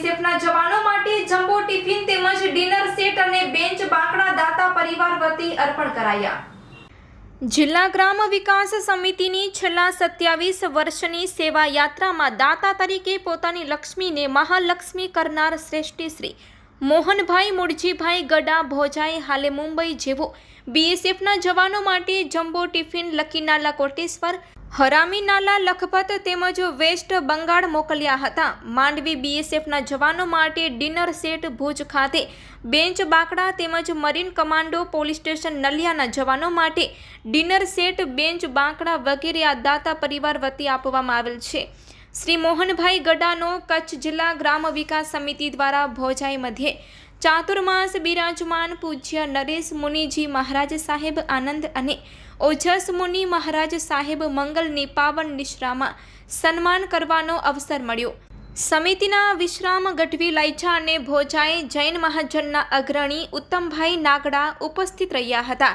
બીએસએફના જવાનો માટે જમ્બો ટિફિન તેમજ ડિનર સેટ અને બેન્ચ બાંકડા દાતા પરિવાર વતી અર્પણ કરાયા. જિલ્લા ગ્રામ વિકાસ સમિતિની છેલ્લા સત્યાવીસ વર્ષની સેવા યાત્રામાં દાતા તરીકે પોતાની લક્ષ્મીને મહાલક્ષ્મી કરનાર શ્રેષ્ઠી શ્રી મોહનભાઈ મુળજીભાઈ ગડા ભોજાઈ હાલે મુંબઈ જેવો. બીએસએફના જવાનો માટે જમ્બો ટિફિન લકીનાલા કોટેશ્વર હરામી નાલા લખપત તેમજ વેસ્ટ બંગાળ મોકલ્યા હતા. માંડવી બીએસએફના જવાનો માટે ડિનર સેટ ભુજ ખાતે. બેન્ચ બાકડા તેમજ મરીન કમાન્ડો પોલીસ સ્ટેશન નલિયાના જવાનો માટે ડિનર સેટ, બેન્ચ બાંકડા વગેરે આ દાતા પરિવાર વતી આપવામાં આવેલ છે. શ્રી મોહનભાઈ ગડાનો કચ્છ જિલ્લા ગ્રામ વિકાસ સમિતિ દ્વારા ભોજાઈ મધ્યે ચાતુર્માસ બિરાજમાન પૂજ્ય નરેશ મુનિજી મહારાજ સાહેબ આનંદ અને ઓજસ મુનિ મહારાજ સાહેબ મંગલની પાવન નિશ્રામાં સન્માન કરવાનો અવસર મળ્યો. સમિતિના વિશ્રામ ગઢવી લાઈચા અને ભોજાએ જૈન મહાજનના અગ્રણી ઉત્તમભાઈ નાગડા ઉપસ્થિત રહ્યા હતા.